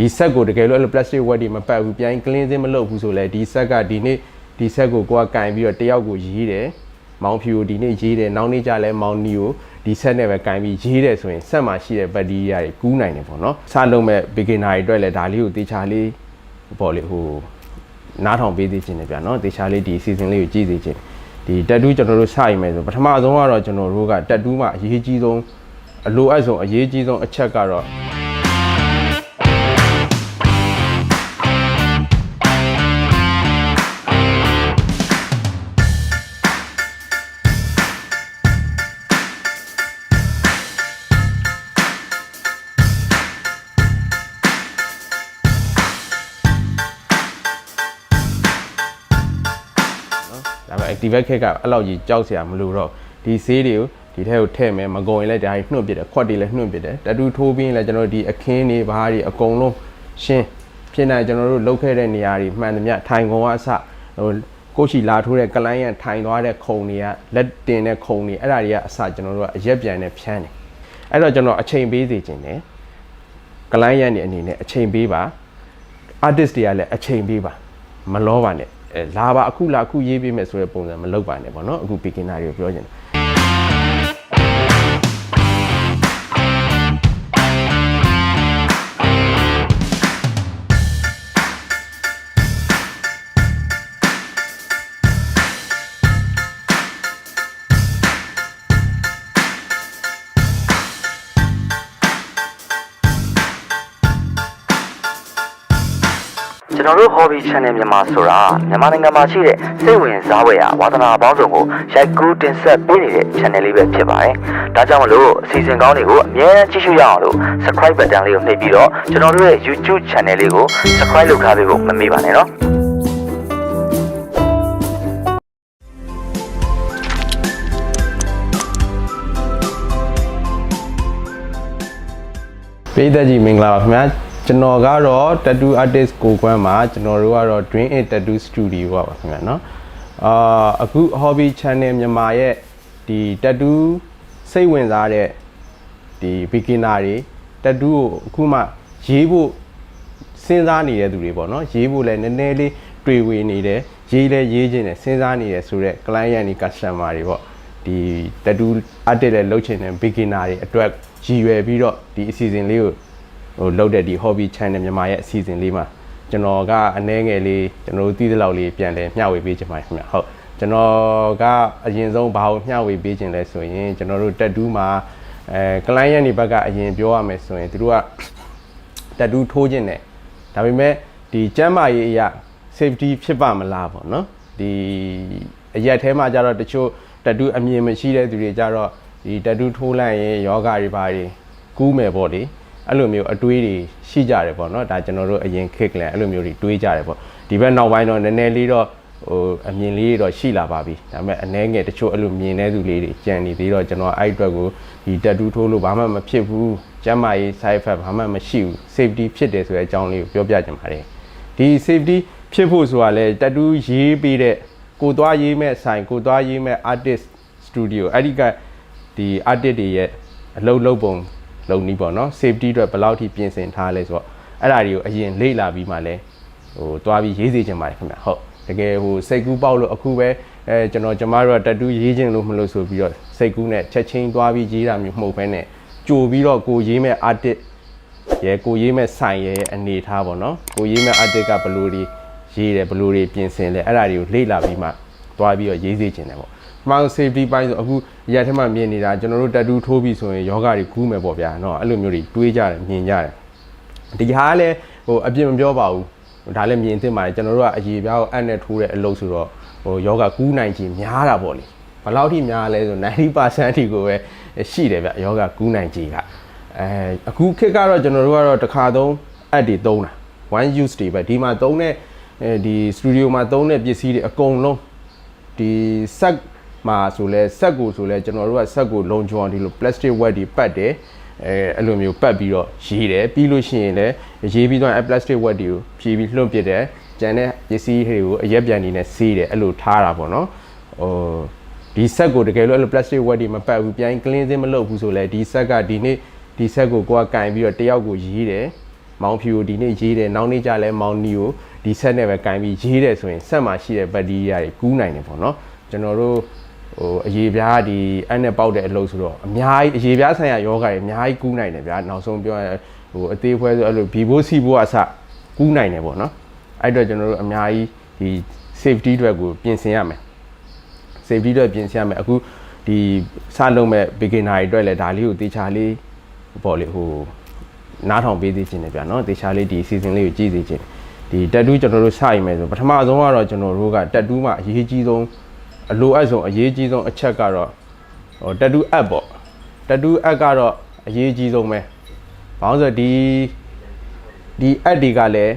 ဒီဆက်ကိုတကယ်လို့အဲ့လို plastic wet တွေမပတ်ဘူးပြန် cleansing မလုပ်ဘူးဆိုလဲဒီဆက်ကဒီနေ့ဒီဆက်ကိုကိုကကင်ပြီးတော့တယောက်ကိုရေးတယ်မောင်ဖြူကိုဒီနေ့ရေးတယ်နောက်နေ့ကျလဲမောင်နီကိုဒီဆက်နဲ့ပဲကင်ပြီးရေးတယ်ဆိုရင်ဆက်မှာရှိတဲ့ဘက်တီးရီးယားတွေကူးနိုင်တယ်ပေါ့နော်စလုံးမဲ့ beginner တွေအတွက်လည်းဒါလေးကိုတေချာလေးပေါ့လေဟိုနားထောင်ပေးသေးခြင်းတယ်ဗျာနော်တေချာလေးဒီ season လေးကိုကြည့်သေးခြင်းဒီတက်တူးကျွန်တော်တို့စရမယ်ဆိုပထမဆုံးကတော့ကျွန်တော်တို့ကတက်တူးမှာအရေးကြီးဆုံးအလိုအပ်ဆုံးအရေးကြီးဆုံးအချက်ကတော့ ဒါပေမဲ့ activate ခက်ကအဲ့လောက်ကြီးကြောက်စရာမလိုတော့ဒီဆေးတွေကိုဒီထဲကိုထည့်မယ်မကုန်ရင်လည်းဒါကြီးနှုတ်ပစ်တယ်ခွက်တွေလည်းနှုတ်ပစ်တယ်တတူထိုးပြီးရင်လည်းကျွန်တော်တို့ဒီအခင်းတွေဘားတွေအကုန်လုံးရှင်းဖြစ်နိုင်ကျွန်တော်တို့လုတ်ခဲ့တဲ့နေရာတွေမှန်သမျှထိုင်ကုန်ကအစဟိုကိုချီလာထိုးတဲ့ကလိုင်းရန်ထိုင်သွားတဲ့ခုံတွေကလက်တင်တဲ့ခုံတွေအဲ့ဒါတွေကအစကျွန်တော်တို့ကအရက်ပြန်နဲ့ဖြန်းတယ်အဲ့တော့ကျွန်တော်အချိန်ပေးစီခြင်းတယ်ကလိုင်းရန်တွေအနေနဲ့အချိန်ပေးပါ artist တွေကလည်းအချိန်ပေးပါမလောပါနဲ့အဲ လာပါအခုလာအခုရေးပေးမယ်ဆိုတဲ့ပုံစံမလုပ်ပါနဲ့ပေါ့နော်အခု beginner တွေကိုပြောချင်တယ် တော်တို့ hobby channel မြန်မာဆိုတာမြန်မာနိုင်ငံမှာရှိတဲ့စိတ်ဝင်စားဖွယ်ရာဝါသနာပေါင်းစုံကိုရိုက်ကူးတင်ဆက်ပေးနေတဲ့ channel လေးပဲဖြစ်ပါတယ်။ဒါကြောင့်မလို့အစီအစဉ်ကောင်းတွေကိုအမြဲတမ်းကြည့်ရှုရအောင်လို့ subscribe button လေးကိုနှိပ်ပြီးတော့ကျွန်တော်တို့ရဲ့ YouTube channel လေးကို subscribe လုပ်ထားပေးဖို့မမေ့ပါနဲ့နော်။ပြည်သက်ကြီးမင်္ဂလာပါခင်ဗျာ ကျွန်တော်ကတော့ tattoo artist ကိုကွမ်းမှာကျွန်တော်တို့ကတော့ Dream It Tattoo Studio ပါပါခင်ဗျာเนาะအာအခု hobby channel မြန်မာရဲ့ဒီ tattoo စိတ်ဝင်စားတဲ့ဒီ beginner တွေ tattoo ကိုအခုမှရေးဖို့စဉ်းစားနေတဲ့သူတွေပေါ့เนาะရေးဖို့လည်းနည်းနည်းလေးတွေ့ဝေနေတယ်ရေးလဲရေးခြင်းတယ်စဉ်းစားနေတယ်ဆိုတော့ client တွေ customer တွေပေါ့ဒီ tattoo artist လည်းလုပ်ချင်တဲ့ beginner တွေအတွက်ရည်ရွယ်ပြီးတော့ဒီအစီအစဉ်လေးကို ဟိုလုပ်တဲ့ဒီ hobby channel မြန်မာရဲ့အစီအစဉ်လေးမှာကျွန်တော်ကအနှဲငယ်လေးကျွန်တော်တို့သိသလောက်လေးပြန်လဲမျှဝေပေးချင်ပါတယ်ခင်ဗျဟုတ်ကျွန်တော်ကအရင်ဆုံးဘာကိုမျှဝေပေးချင်လဲဆိုရင်ကျွန်တော်တို့ tattoo မှာအဲ client တွေဘက်ကအရင်ပြောရမယ်ဆိုရင်သူတို့ကတက်တူးထိုးခြင်းနဲ့ဒါပေမဲ့ဒီကျမ်းမာရေးအရာ safety ဖြစ်ပါမလားပေါ့နော်ဒီအရက်ထဲမှာကြတော့တချို့တက်တူးအမြင်မရှိတဲ့သူတွေကြတော့ဒီတက်တူးထိုးလိုက်ရင်ယောဂတွေပါတွေကူးမယ်ပေါ့လေ အဲ့လိုမျိုးအတွေးတွေရှိကြတယ်ပေါ့နော်ဒါကျွန်တော်တို့အရင်ခစ်ကလည်းအဲ့လိုမျိုးတွေတွေးကြတယ်ပေါ့ဒီဘက်နောက်ပိုင်းတော့နည်းနည်းလေးတော့ဟိုအမြင်လေးတွေတော့ရှိလာပါပြီဒါပေမဲ့အ ਨੇ ငယ်တချို့အဲ့လိုမြင်တဲ့သူလေးတွေကြံနေသေးတော့ကျွန်တော်အဲ့အတွက်ကိုဒီတက်တူးထိုးလို့ဘာမှမဖြစ်ဘူးကျန်းမာရေး side effect ဘာမှမရှိဘူး safety ဖြစ်တယ်ဆိုတဲ့အကြောင်းလေးကိုပြောပြချင်ပါတယ်ဒီ safety ဖြစ်ဖို့ဆိုတာလဲတတူးရေးပေးတဲ့ကိုသွားရေးမဲ့ဆိုင်ကိုသွားရေးမဲ့ artist studio အဲ့ဒီကဒီ artist တွေရဲ့အလုပ်လုပ်ပုံ လုပ်နည်းပေါ့နော် safety အတွက်ဘယ်လောက်ထိပြင်ဆင်ထားလဲဆိုတော့အဲ့ဒါတွေကိုအရင်လေ့လာပြီးမှလဲဟိုသွားပြီးရေးစေချင်ပါတယ်ခင်ဗျဟုတ်တကယ်ဟိုစိတ်ကူးပေါက်လို့အခုပဲအဲကျွန်တော်ကျမတို့ကတတူးရေးခြင်းလို့မလို့ဆိုပြီးတော့စိတ်ကူးနဲ့ချက်ချင်းသွားပြီးရေးတာမျိုးမဟုတ်ဘဲနဲ့ကြိုပြီးတော့ကိုရေးမဲ့ artist ရဲကိုရေးမဲ့ဆိုင်ရဲအနေထားပေါ့နော်ကိုရေးမဲ့ artist ကဘယ်လိုတွေရေးတယ်ဘယ်လိုတွေပြင်ဆင်လဲအဲ့ဒါတွေကိုလေ့လာပြီးမှသွားပြီးတော့ရေးစေချင်တယ်ပေါ့ မှန် safety ပိုင်းဆိုအခုရက်ထဲမှာမြင်နေတာကျွန်တော်တို့တက်တူးထိုးပြီးဆိုရင်ယောဂတွေကူးမယ်ပေါ့ဗျာเนาะအဲ့လိုမျိုးတွေတွေးကြတယ်မြင်ကြတယ်ဒီဟာကလည်းဟိုအပြစ်မပြောပါဘူးဒါလည်းမြင်သင့်ပါတယ်ကျွန်တော်တို့ကအရေးပြားကိုအပ်နဲ့ထိုးတဲ့အလုပ်ဆိုတော့ဟိုယောဂကူးနိုင်ခြင်းများတာပေါ့လေဘယ်လောက်ထိများလဲဆို90%အထိကိုပဲရှိတယ်ဗျယောဂကူးနိုင်ခြင်းက အဲအခုခေတ်ကတော့ကျွန်တော်တို့ကတော့တစ်ခါသုံး app တွေသုံးတာ one use တွေပဲဒီမှာသုံးတဲ့အဲဒီ studio မှာသုံးတဲ့ပစ္စည်းတွေအကုန်လုံးဒီ set မှာဆိုလဲ set ကိုဆိုလဲကျွန်တော်တို့က set ကိုလုံခြုံအောင်ဒီလို plastic wrap တွေပတ်တယ်အဲအဲ့လိုမျိုးပတ်ပြီးတော့ရေးတယ်ပြီးလို့ရှိရင်လည်းရေးပြီးတော့အဲ plastic wrap တွေကိုဖြီးပြီးလွှတ်ပစ်တယ်ကျန်တဲ့ပစ္စည်းတွေကိုအရက်ပြန်နေနဲ့ဆေးတယ်အဲ့လိုထားတာပေါ့နော်ဟိုဒီဆက်ကိုတကယ်လို့အဲ့လို plastic wet တွေမပတ်ဘူးပြန် cleansing မလုပ်ဘူးဆိုလဲဒီဆက်ကဒီနေ့ဒီဆက်ကိုကိုကကင်ပြီးတော့တယောက်ကိုရေးတယ်မောင်ဖြူကိုဒီနေ့ရေးတယ်နောက်နေ့ကျလဲမောင်နီကိုဒီဆက်နဲ့ပဲကင်ပြီးရေးတယ်ဆိုရင်ဆက်မှာရှိတဲ့ဘက်တီးရီးယားတွေကူးနိုင်တယ်ပေါ့နော်ကျွန်တော်တို့ ဟိုအရေးပြားဒီအဲ့နဲ့ပေါက်တဲ့အလုပ်ဆိုတော့အများကြီးအရေးပြားဆိုင်ရာယောဂတွေအများကြီးကူးနိုင်တယ်ဗျာနောက်ဆုံးပြောရင်ဟိုအသေးဖွဲဆိုအဲ့လိုဘီဘိုးစီဘိုးအစကူးနိုင်တယ်ပေါ့နော်အဲ့တော့ကျွန်တော်တို့အများကြီးဒီ safety အတွက်ကိုပြင်ဆင်ရမယ် safety အတွက်ပြင်ဆင်ရမယ်အခုဒီစလုံးမဲ့ beginner တွေအတွက်လည်းဒါလေးကိုတေချာလေးပေါ့လေဟိုနားထောင်ပေးသေးခြင်းတယ်ဗျာနော်တေချာလေးဒီ season လေးကိုကြည့်သေးခြင်းဒီတက်တူးကျွန်တော်တို့စရမယ်ဆိုပထမဆုံးကတော့ကျွန်တော်တို့ကတက်တူးမှာအရေးကြီးဆုံး အလိုအပ်ဆုံးအရေးကြီးဆုံးအချက်ကတော့ဟိုတက်တူး app ပေါ့တက်တူး app ကတော့အရေးကြီးဆုံးပဲဘာလို့ဆိုတော့ဒီဒီ app တွေကလည်း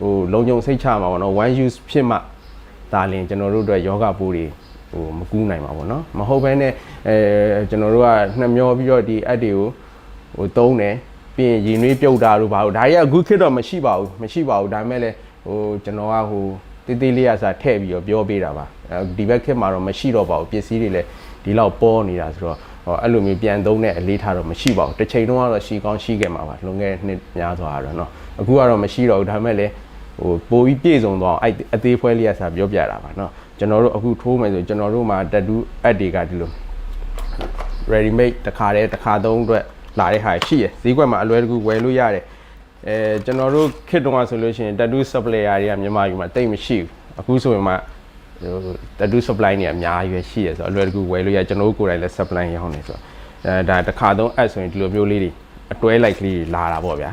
ဟိုလုံခြုံစိတ်ချမှာပေါ့နော် one use ဖြစ်မှဒါလင်ကျွန်တော်တို့အတွက်ယောဂပိုးတွေဟိုမကူးနိုင်ပါဘူးเนาะမဟုတ်ဘဲနဲ့အဲကျွန်တော်တို့ကနှမျောပြီးတော့ဒီ app တွေကိုဟိုသုံးတယ်ပြီးရင်ရင်နှွေးပြုတ်တာတို့ဘာလို့ဒါကြီးကအခုခေတ်တော့မရှိပါဘူးမရှိပါဘူးဒါပေမဲ့လည်းဟိုကျွန်တော်ကဟိုတေးသေးလေးရစားထည့်ပြီးတော့ပြောပေးတာပါအဲ ဒီဘက်ခေတ်မှာတော့မရှိတော့ပါဘူးပစ္စည်းတွေလည်းဒီလောက်ပေါ်နေတာဆိုတော့ဟောအဲ့လိုမျိုးပြန်သုံးတဲ့အလေးထားတော့မရှိပါဘူးတစ်ချိန်တုန်းကတော့ရှိကောင်းရှိခဲ့မှာပါလွန်ခဲ့တဲ့နှစ်များစွာကတော့เนาะအခုကတော့မရှိတော့ဘူးဒါပေမဲ့လည်းဟိုပိုပြီးပြည့်စုံတော့အဲ့အသေးဖွဲလေးရစားပြောပြတာပါเนาะကျွန်တော်တို့အခုထိုးမယ်ဆိုကျွန်တော်တို့မှာ tattoo add တွေကဒီလို ready made တစ်ခါတည်းတစ်ခါသုံးအတွက်လာတဲ့ဟာရှိရယ်ဈေးကွက်မှာအလွယ်တကူဝယ်လို့ရတယ်အဲကျွန်တော်တို့ခစ်တုံးကဆိုလို့ရှိရင် tattoo supplier တွေကမြန်မာပြည်မှာတိတ်မရှိဘူးအခုဆိုရင်မှ ဟို tattoo supply တွေအများကြီးပဲရှိရယ်ဆိုတော့အလွယ်တကူဝယ်လို့ရကျွန်တော်တို့ကိုယ်တိုင်လည်း supply ရောင်းနေဆိုတော့အဲဒါတစ်ခါသုံး app ဆိုရင်ဒီလိုမျိုးလေးတွေအတွဲလိုက်ကလေးတွေလာတာပေါ့ဗျာ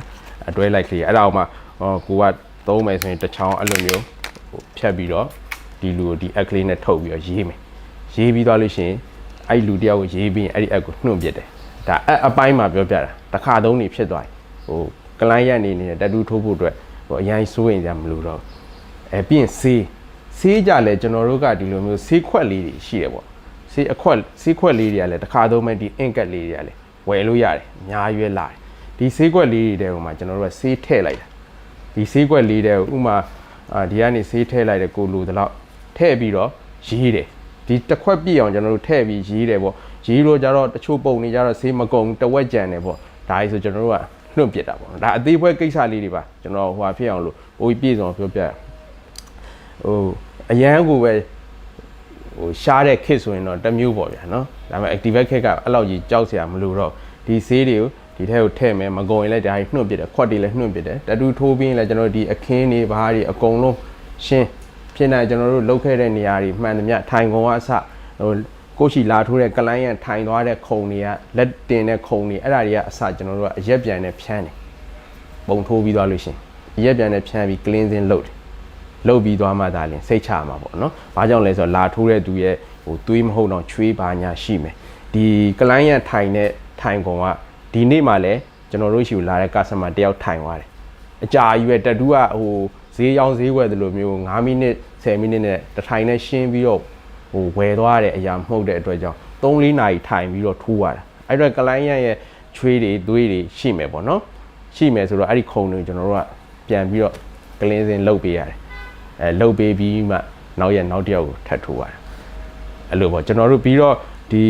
အတွဲလိုက်ကလေးအဲ့ဒါအောင်မှဟောကိုကသုံးမယ်ဆိုရင်တစ်ချောင်းအဲ့လိုမျိုးဟိုဖြတ်ပြီးတော့ဒီလူကိုဒီ app ကလေးနဲ့ထုတ်ပြီးတော့ရေးမယ်ရေးပြီးသွားလို့ရှိရင်အဲ့လူတယောက်ကိုရေးပြီးရင်အဲ့ဒီ app ကိုနှုတ်ပစ်တယ်ဒါ app အပိုင်းမှာပြောပြတာတစ်ခါသုံးနေဖြစ်သွားပြီဟိုကလိုင်းရက်နေနေတဲ့တက်တူးထိုးဖို့အတွက်ဟိုအရင်စိုးရင်ကြမလို့တော့အဲပြီးရင်ဆေး ဆေးကြလဲကျွန်တော်တို့ကဒီလိုမျိုးဆေးခွက်လေးတွေရှိတယ်ပေါ့ဆေးအခွက်ဆေးခွက်လေးတွေကလည်းတစ်ခါသုံးမဲ့ဒီအင်ကက်လေးတွေကလည်းဝယ်လို့ရတယ်အများရွယ်လာတယ်ဒီဆေးခွက်လေးတွေတဲဟိုမှာကျွန်တော်တို့ကဆေးထည့်လိုက်တာဒီဆေးခွက်လေးတဲ့ဥမာအာဒီကနေဆေးထည့်လိုက်တဲ့ကိုလိုတလောက်ထည့်ပြီးတော့ရေးတယ်ဒီတစ်ခွက်ပြည့်အောင်ကျွန်တော်တို့ထည့်ပြီးရေးတယ်ပေါ့ရေးလို့ကြတော့တချို့ပုံနေကြတော့ဆေးမကုံတဝက်ကြံတယ်ပေါ့ဒါကြီးဆိုကျွန်တော်တို့ကလွှင့်ပစ်တာပေါ့ဒါအသေးဖွဲကိစ္စလေးတွေပါကျွန်တော်ဟိုဟာဖြစ်အောင်လို့ဟိုပြည့်စုံပြောပြဟို အရန်ကိုပဲဟိုရှားတဲ့ခစ်ဆိုရင်တော့တစ်မျိုးပေါ့ဗျာနော်ဒါပေမဲ့ activate ခစ်ကအဲ့လောက်ကြီးကြောက်စရာမလိုတော့ဒီဆေးတွေကိုဒီထဲကိုထည့်မယ်မကုံရင်လည်းဒါကြီးနှုတ်ပစ်တယ်ခွက်တွေလည်းနှုတ်ပစ်တယ်တတူထိုးပြီးရင်လည်းကျွန်တော်တို့ဒီအခင်းတွေဘားတွေအကုန်လုံးရှင်းဖြစ်နေကျွန်တော်တို့လောက်ခဲ့တဲ့နေရာတွေမှန်သမျှထိုင်ကုန်ကအစဟိုကိုရှိလာထိုးတဲ့ကလိုင်းရန်ထိုင်သွားတဲ့ခုံတွေကလက်တင်တဲ့ခုံတွေအဲ့ဒါတွေကအစကျွန်တော်တို့ကအရက်ပြန်နဲ့ဖြန်းတယ်ပုံထိုးပြီးသွားလို့ရှရင်အရက်ပြန်နဲ့ဖြန်းပြီး cleansing လုပ်တယ် လုပ်ပြီးသွားမှသာလင်စိတ်ချမှာပေါ့နော်။ဘာကြောင့်လဲဆိုတော့လာထိုးတဲ့သူရဲ့ဟိုသွေးမဟုတ်တော့ချွေးပါညာရှိမယ်။ဒီကလိုင်းရန်ထိုင်တဲ့ထိုင်ကုန်ကဒီနေ့မှလည်းကျွန်တော်တို့ရှိကိုလာတဲ့ customer တယောက်ထိုင်သွားတယ်။အကြာကြီးပဲတက်တူးကဟိုဈေးရောင်းဈေးဝယ်တယ်လို့မျိုး9မိနစ်10မိနစ်နဲ့တစ်ထိုင်နဲ့ရှင်းပြီးတော့ဟိုဝယ်သွားတဲ့အရာမဟုတ်တဲ့အတွက်ကြောင့်3-4နာရီထိုင်ပြီးတော့ထိုးရတာအဲ့တော့ကလိုင်းရရဲ့ချွေးတွေသွေးတွေရှိမယ်ပေါ့နော်ရှိမယ်ဆိုတော့အဲ့ဒီခုံတွေကျွန်တော်တို့ကပြန်ပြီးတော့ကလင်းစင်လုတ်ပေးရတယ် အဲလုတ်ပေးပြီးမှနောက်ရက်နောက်တစ်ယောက်ကိုထပ်ထိုးရတယ်အဲ့လိုပေါ့ကျွန်တော်တို့ပြီးတော့ဒီ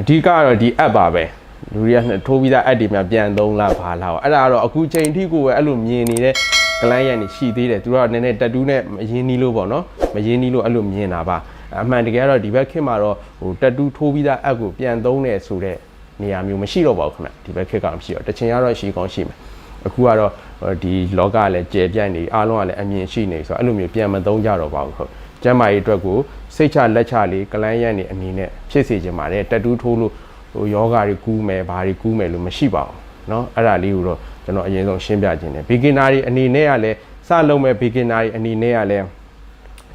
အဓိကကတော့ဒီ app ပါပဲလူတွေကထိုးပြီးသား app တွေများပြန်သုံးလားဘာလားအဲ့ဒါကတော့အခုချိန်ထိကိုပဲအဲ့လိုမြင်နေတဲ့ကလိုင်းရန်နေရှိသေးတယ်သူတို့ကနည်းနည်းတက်တူးနဲ့မရင်းနီးလို့ပေါ့နော်မရင်းနီးလို့အဲ့လိုမြင်တာပါအမှန်တကယ်ကတော့ဒီဘက်ခေတ်မှာတော့ဟိုတက်တူးထိုးပြီးသားအပ်ကိုပြန်သုံးတယ်ဆိုတော့နေရာမျိုးမရှိတော့ပါဘူးခင်ဗျဒီဘက်ခေတ်ကမရှိတော့တချင်ကတော့ရှိကောင်းရှိမယ်အခုကတော့ ဒီလောကကလည်းကျယ်ပြန့်နေအားလုံးကလည်းအမြင်ရှိနေဆိုတော့အဲ့လိုမျိုးပြန်မသုံးကြတော့ပါဘူးဟုတ်ကျမ်းမာရေးအတွက်ကိုစိတ်ချလက်ချလေးကလန်းရန်နေအနေနဲ့ဖြစ်စေချင်ပါတယ်တက်တူးထိုးလို့ဟိုယောဂါတွေကူးမယ်ဘာတွေကူးမယ်လို့မရှိပါဘူးเนาะအဲ့ဒါလေးကိုတော့ကျွန်တော်အရင်ဆုံးရှင်းပြခြင်းတယ် beginner တွေအနေနဲ့ကလည်းစလုံးမဲ့ beginner တွေအနေနဲ့ကလည်း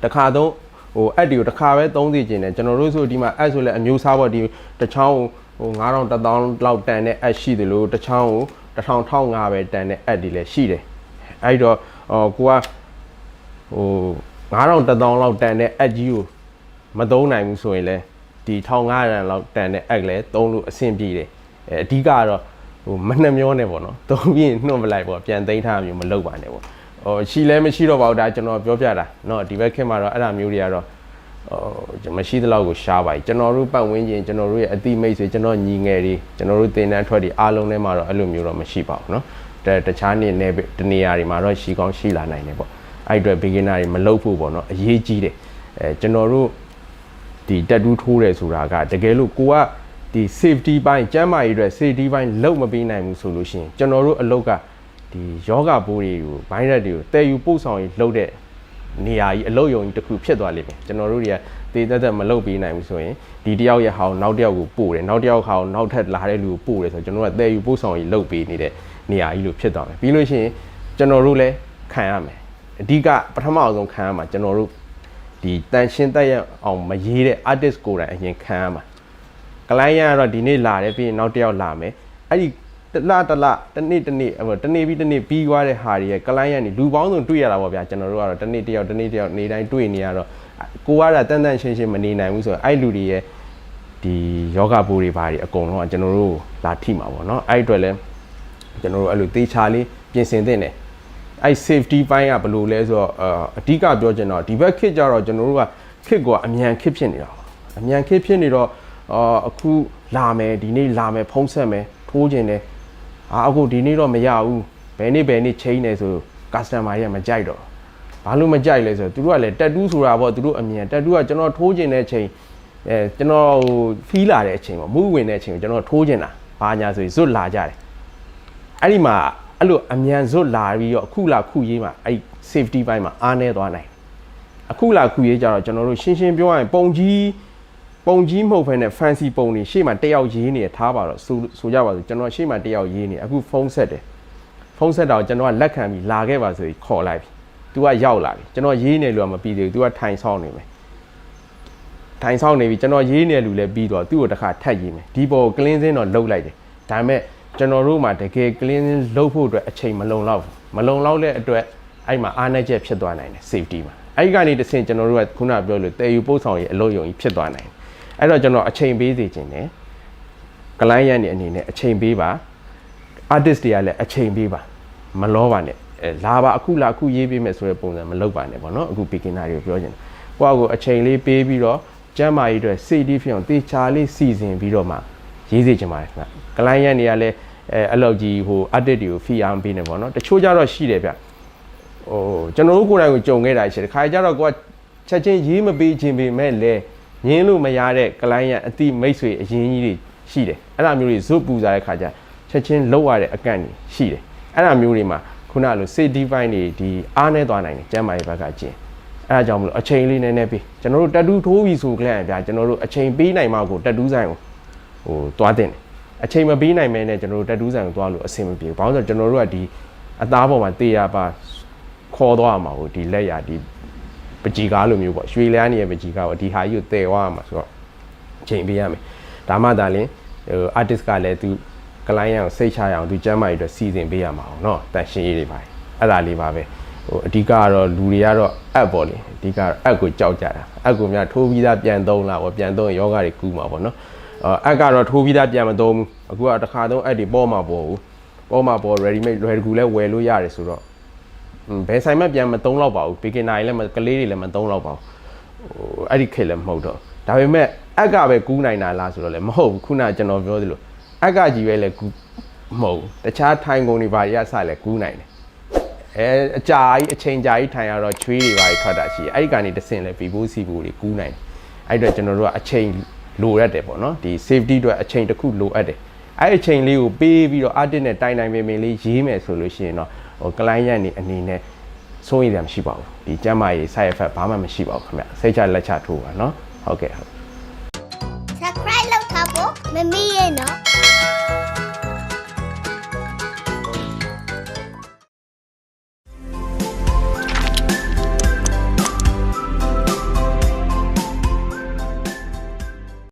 တစ်ခါသုံးဟို app တွေကိုတစ်ခါပဲသုံးသိခြင်းတယ်ကျွန်တော်တို့ဆိုဒီမှာ app ဆိုလည်းအမျိုးအစားပေါ့ဒီတစ်ချောင်းဟို9000 1000လောက်တန်တဲ့ app ရှိတယ်လို့တစ်ချောင်းကို 1000 1500ပဲတန်တဲ့ app တွေလည်းရှိတယ်အဲ့တော့ဟိုကိုကဟို9000 1000လောက်တန်တဲ့ app ကြီးကိုမသုံးနိုင်ဘူးဆိုရင်လည်းဒီ1500လောက်တန်တဲ့ app လည်းသုံးလို့အဆင်ပြေတယ်အဲအဓိကကတော့ဟိုမနှမျောနဲ့ပေါ့နော်သုံးပြီးနှုတ်ပလိုက်ပေါ့ပြန်သိမ်းထားမျိုးမလုပ်ပါနဲ့ပေါ့ဟိုရှိလဲမရှိတော့ပါဘူးဒါကျွန်တော်ပြောပြတာเนาะဒီဘက်ခင်မှာတော့အဲ့ဒါမျိုးတွေကတော့ ဟိုမရှိသလောက်ကိုရှားပါပြီကျွန်တော်တို့ပတ်ဝန်းကျင်ကျွန်တော်တို့ရဲ့အတိမိတ်ဆွေကျွန်တော်ညီငယ်တွေကျွန်တော်တို့တင်တန်းထွက်တွေအားလုံးထဲမှာတော့အဲ့လိုမျိုးတော့မရှိပါဘူးเนาะတ တတခြားနေနေတနေရာတွေမှာတော့ရှိကောင်းရှိလာနိုင်တယ်ပေါ့အဲ့အတွက် beginner တွေမလုပ်ဖို့ပေါ့နော်အရေးကြီးတယ်အဲကျွန်တော်တို့ ဒီတက်တူးထိုးတယ်ဆိုတာကတကယ်လို့ကိုကဒီ safety ဘိုင်းကျန်းမာရေးအတွက် safety ဘိုင်းလုံးမပေးနိုင်ဘူးဆိုလို့ရှိရင်ကျွန်တော်တို့အလုပ်ကဒီယောဂပိုးတွေကိုဘိုင်းရက်တွေကိုတည်ယူပို့ဆောင်ရေးလုပ်တဲ့ နေရာကြီးအလုပ်ရုံကြီးတစ်ခုဖြစ်သွားလိမ့်မယ်ကျွန်တော်တို့တွေကတေးသက်သက်မလုပ်ပေးနိုင်ဘူးဆိုရင်ဒီတယောက်ရဲ့ဟောင်းနောက်တစ်ယောက်ကိုပို့တယ်နောက်တစ်ယောက်ဟောင်းနောက်ထပ်လာတဲ့လူကိုပို့တယ်ဆိုတော့ကျွန်တော်တို့ကတည်ယူပို့ဆောင်ရေးလုပ်ပေးနေတဲ့နေရာကြီးလို့ဖြစ်သွားမယ်ပြီးလို့ရှိရင်ကျွန်တော်တို့လည်းခံရမယ်အဓိကပထမအဆုံးခံရမှာကျွန်တော်တို့ဒီတန်ရှင်းတက်ရအောင်မရေးတဲ့ artist ကိုယ်တိုင်အရင်ခံရမှာ client ကတော့ဒီနေ့လာတယ်ပြီးရင်နောက်တစ်ယောက်လာမယ်အဲ့ဒီ တစ်လတစ်လတစ်နေ့တစ်နေ့ဟိုတစ်နေ့ပြီးတစ်နေ့ပြီးသွားတဲ့ဟာတွေရဲ့ client ကနေလူပေါင်းစုံတွေ့ရတာပေါ့ဗျာကျွန်တော်တို့ကတော့တစ်နေ့တစ်ယောက်တစ်နေ့တစ်ယောက်နေတိုင်းတွေ့နေရတော့ကိုကတော့တန်တန်ရှင်းရှင်းမနေနိုင်ဘူးဆိုတော့အဲ့လူတွေရဲ့ဒီယောဂပိုးတွေဘာတွေအကုန်လုံးကကျွန်တော်တို့လာထိမှာပေါ့နော်အဲ့ဒီအတွက်လဲကျွန်တော်တို့အဲ့လိုသေချာလေးပြင်ဆင်သင့်တယ်အဲ့ safety ဘိုင်းကဘယ်လိုလဲဆိုတော့အာအဓိကပြောချင်တော့ဒီဘက်ခစ်ကြတော့ကျွန်တော်တို့ကခစ်ကအမြန်ခစ်ဖြစ်နေတာပေါ့အမြန်ခစ်ဖြစ်နေတော့အာအခုလာမယ်ဒီနေ့လာမယ်ဖုံးဆက်မယ်ထိုးခြင်းတယ် အာအခုဒီနေ့တော့မရဘူးဘယ်နေ့ဘယ်နေ့ချိန်နေဆို customer တွေကမကြိုက်တော့ဘာလို့မကြိုက်လဲဆိုတော့သူတို့ကလည်းတက်တူးဆိုတာပေါ့သူတို့အမြန်တက်တူးကကျွန်တော်ထိုးခြင်းတဲ့ချိန်အဲကျွန်တော်ဟိုဖီးလာတဲ့အချိန်ပေါ့မူးဝင်တဲ့အချိန်ကိုကျွန်တော်ထိုးခြင်းတာဘာညာဆိုရင်ဇွတ်လာကြတယ်အဲ့ဒီမှာအဲ့လိုအမြန်စွတ်လာပြီးတော့အခုလာခုရေးမှာအဲ့ safety ဘိုင်းမှာအားနေသွားနိုင်တယ်အခုလာခုရေးကြတော့ကျွန်တော်တို့ရှင်းရှင်းပြောရရင်ပုံကြီး ပုံကြီးမဟုတ်ဘဲနဲ့ fancy ပုံတွေရှေ့မှာတက်ရောက်ရေးနေထားပါတော့ဆိုဆိုကြပါစို့ကျွန်တော်ရှေ့မှာတက်ရောက်ရေးနေအခုဖုန်းဆက်တယ်ဖုန်းဆက်တော့ကျွန်တော်ကလက်ခံပြီးလာခဲ့ပါဆိုပြီးခေါ်လိုက်ပြီ तू ကရောက်လာပြီကျွန်တော်ရေးနေလို့ကမပြီးသေးဘူး तू ကထိုင်ဆောင်နေမယ်ထိုင်ဆောင်နေပြီကျွန်တော်ရေးနေလူလည်းပြီးတော့သူ့ကိုတစ်ခါထပ်ရေးမယ်ဒီပေါ်ကလင်းစင်းတော့လှုပ်လိုက်တယ်ဒါပေမဲ့ကျွန်တော်တို့မှာတကယ်ကလင်းစင်းလှုပ်ဖို့အတွက်အချိန်မလုံလောက်ဘူးမလုံလောက်တဲ့အတွက်အဲ့မှာအားနည်းချက်ဖြစ်သွားနိုင်တယ် safety မှာအဲ့ဒီကနေတစ်ဆင့်ကျွန်တော်တို့ကခုနပြောလို့တည်ယူပို့ဆောင်ရေးအလုပ်ယုံကြီးဖြစ်သွားနိုင်တယ် အဲ့တော့ကျွန်တော်အချိန်ပေးစီခြင်းတယ်ကလိုင်းရန်နေအနေနဲ့အချိန်ပေးပါ artist တွေကလည်းအချိန်ပေးပါမလောပါနဲ့အဲလာပါအခုလာအခုရေးပေးမယ်ဆိုတဲ့ပုံစံမလုပ်ပါနဲ့ပေါ့နော်အခု beginner တွေကိုပြောချင်တယ်ကိုယ့်အကိုအချိန်လေးပေးပြီးတော့ကျမ်းမာရေးအတွက်စိတ်တီးဖြစ်အောင်တေချာလေးစီစဉ်ပြီးတော့မှရေးစေချင်ပါတယ်ခင်ဗျကလိုင်းရန်တွေကလည်းအဲအလောက်ကြီးဟို artist တွေကို fee အောင်ပေးနေပေါ့နော်တချို့ကြတော့ရှိတယ်ဗျဟိုကျွန်တော်တို့ကိုယ်တိုင်ကိုကြုံခဲ့တာရှိတယ်ခါကြတော့ကိုကချက်ချင်းရေးမပေးခြင်းပေမဲ့လည်း ငင်းလို့မရတဲ့ကလိုင်းရန်အတိမိတ်ဆွေအရင်ကြီးတွေရှိတယ်အဲ့ဒါမျိုးတွေဇွတ်ပူစားတဲ့ခါကျချက်ချင်းလောက်ရတဲ့အကန့်တွေရှိတယ်အဲ့ဒါမျိုးတွေမှာခုနလို safety fine တွေဒီအားနေသွားနိုင်တယ်ကျမ်းမာရေးဘက်ကကျင်အဲဒါကြောင့်မလို့အချိန်လေးနည်းနည်းပေးကျွန်တော်တို့တက်တူးထိုးပြီဆိုကြရင်ဗျာကျွန်တော်တို့အချိန်ပေးနိုင်မှကိုတက်တူးဆိုင်ကိုဟိုသွားတင်တယ်အချိန်မပေးနိုင်မဲနဲ့ကျွန်တော်တို့တက်တူးဆိုင်ကိုသွားလို့အဆင်မပြေဘူးဘာလို့လဲဆိုတော့ကျွန်တော်တို့ကဒီအသားပေါ်မှာတေးရပါခေါ်သွားမှာကိုဒီလက်ရဒီ ပကြီးကားလိုမျိုးပေါ့ရွှေလျားနေရဲ့ပကြီးကားပေါ့ဒီဟာကြီးကိုတည်သွားမှာဆိုတော့အချိန်ပေးရမယ်ဒါမှသာလင်ဟို artist ကလည်းသူကလိုင်းရအောင်စိတ်ချရအောင်သူကျမ်းမာရေးအတွက်စီစဉ်ပေးရမှာအောင်เนาะတန်ရှင်းရေးတွေပါအဲ့ဒါလေးပါပဲ ဟိုအဓိကကတော့လူတွေကတော့အပ်ပေါ့လေအဓိကတော့အပ်ကိုကြောက်ကြတာအပ်ကိုများထိုးပြီးသားပြန်သုံးလာပေါ့ပြန်သုံးရင်ယောဂတွေကူးမှာပေါ့နော်အအပ်ကတော့ထိုးပြီးသားပြန်မသုံးဘူးအခုကတစ်ခါသုံးအပ်တွေပေါ်မှာပေါ်ဘူးပေါ်မှာပေါ် ready made လွယ်ကူလဲဝယ်လို့ရတယ်ဆိုတော့ ဘယ်ဆိုင်မှပြန်မသုံးတော့ပါဘူး beginner တွေလည်းမကလေးတွေလည်းမသုံးတော့ပါဘူးဟိုအဲ့ဒီခေတ်လည်းမဟုတ်တော့ဒါပေမဲ့အက်ကပဲကူးနိုင်တာလားဆိုတော့လည်းမဟုတ်ဘူးခုနကကျွန်တော်ပြောသလိုအက်ကကြီးပဲလည်းကူးမဟုတ်ဘူးတခြားထိုင်ကုန်တွေဘာတွေကစလည်းကူးနိုင်တယ်အဲအကြာကြီးအချိန်ကြာကြီးထိုင်ရတော့ချွေးတွေပါထွက်တာရှိတယ်အဲ့ဒီကနေတစ်ဆင့်လဲပီပိုးစီပိုးတွေကူးနိုင်တယ်အဲ့အတွက်ကျွန်တော်တို့ကအချိန်လိုရတယ်ပေါ့နော်ဒီ safety အတွက်အချိန်တစ်ခုလိုအပ်တယ်အဲ့အချိန်လေးကိုပေးပြီးတော့ artist နဲ့တိုင်တိုင်ပင်ပင်လေးရေးမယ်ဆိုလို့ရှိရင်တော့ ဟို client ရနေအနေနဲ့စိုးရိမ်တယ်မရှိပါဘူးဒီကျမ်းမာရေး side effect ဘာမှမရှိပါဘူးခင်ဗျစိတ်ချလက်ချထိုးပါနော်ဟုတ်ကဲ့ဟုတ် subscribe လုပ်ထားဖို့မမေ့ရနော်